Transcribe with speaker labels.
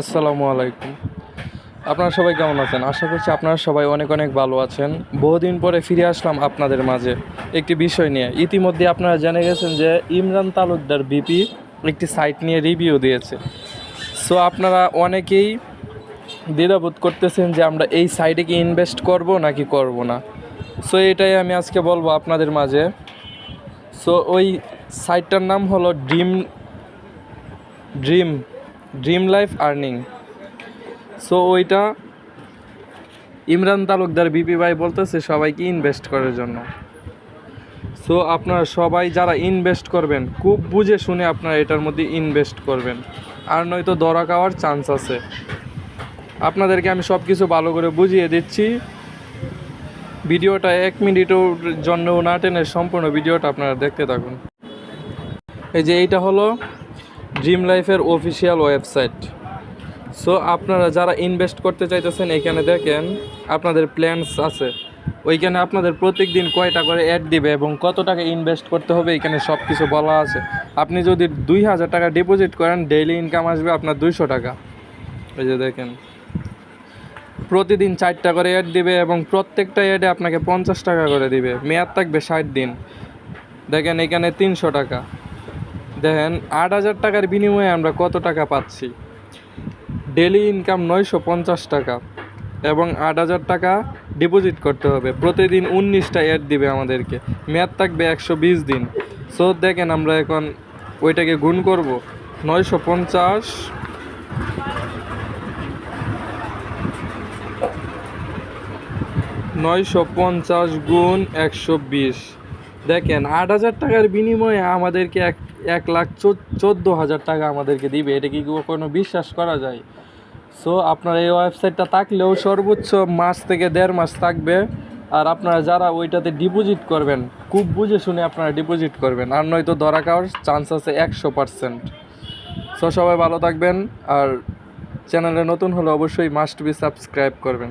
Speaker 1: আসসালামু আলাইকুম। আপনারা সবাই কেমন আছেন? আশা করছি আপনারা সবাই অনেক অনেক ভালো আছেন। বহুদিন পরে ফিরে আসলাম আপনাদের মাঝে একটি বিষয় নিয়ে। ইতিমধ্যে আপনারা জেনে গেছেন যে ইমরান তালুকদার বিপি একটি সাইট নিয়ে রিভিউ দিয়েছে। সো আপনারা অনেকেই দ্বিধাবোধ করতেছেন যে আমরা এই সাইটে কি ইনভেস্ট করব নাকি করব না। সো এটাই আমি আজকে বলব আপনাদের মাঝে। সো ওই সাইটটার নাম হলো dream dream dream life earning so ওইটা ইমরান তালুকদার বিপি ভাই বলতেছে সবাইকে ইনভেস্ট করার জন্য। সো আপনারা সবাই যারা ইনভেস্ট করবেন, খুব বুঝে শুনে আপনারা এটার মধ্যে ইনভেস্ট করবেন। আর নয়তো দরা খাওয়ার চান্স আছে। আপনাদেরকে আমি সব কিছু ভালো করে বুঝিয়ে দিচ্ছি। ভিডিওটা এক মিনিটের জন্য না টেনে সম্পূর্ণ ভিডিওটা আপনারা দেখতে থাকুন। এই যে এইটা হলো ড্রিম লাইফের অফিসিয়াল ওয়েবসাইট সো আপনারা যারা ইনভেস্ট করতে চাইতেছেন এখানে দেখেন, আপনাদের প্ল্যানস আছে। ওইখানে আপনাদের প্রত্যেক দিন কয়টা করে অ্যাড দিবে এবং কত টাকা ইনভেস্ট করতে হবে এখানে সব কিছু বলা আছে। আপনি যদি দুই হাজার টাকা ডিপোজিট করেন ডেইলি ইনকাম আসবে আপনার দুইশো টাকা। এই যে দেখেন। প্রতিদিন চারটা করে অ্যাড দিবে এবং প্রত্যেকটা অ্যাডে আপনাকে পঞ্চাশ টাকা করে দিবে। মেয়াদ থাকবে ষাট দিন। দেখেন এখানে তিনশো টাকা। দেখেন, আট হাজার টাকার বিনিময়ে আমরা কত টাকা পাচ্ছি? ডেলি ইনকাম নয়শো পঞ্চাশ টাকা এবং আট হাজার টাকা ডিপোজিট করতে হবে। প্রতিদিন উনিশটা অ্যাড দিবে আমাদেরকে। মেয়াদ থাকবে একশো বিশ দিন। সো দেখেন আমরা এখন ওইটাকে গুণ করব। নয়শো পঞ্চাশ নয়শো পঞ্চাশ গুণ একশো বিশ। দেখেন, আট হাজার টাকার বিনিময়ে আমাদেরকে এক এক লাখ চোদ্দ হাজার টাকা আমাদেরকে দিবে। এটা কি কোনো বিশ্বাস করা যায়? সো আপনার এই ওয়েবসাইটটা থাকলেও সর্বোচ্চ মাস থেকে দেড় মাস থাকবে। আর আপনারা যারা ওইটাতে ডিপোজিট করবেন, খুব বুঝে শুনে আপনারা ডিপোজিট করবেন। আর নয়তো ধরা খাওয়ার চান্স আছে একশো পারসেন্ট সো সবাই ভালো থাকবেন। আর চ্যানেলে নতুন হলে অবশ্যই মাস্ট বি সাবস্ক্রাইব করবেন।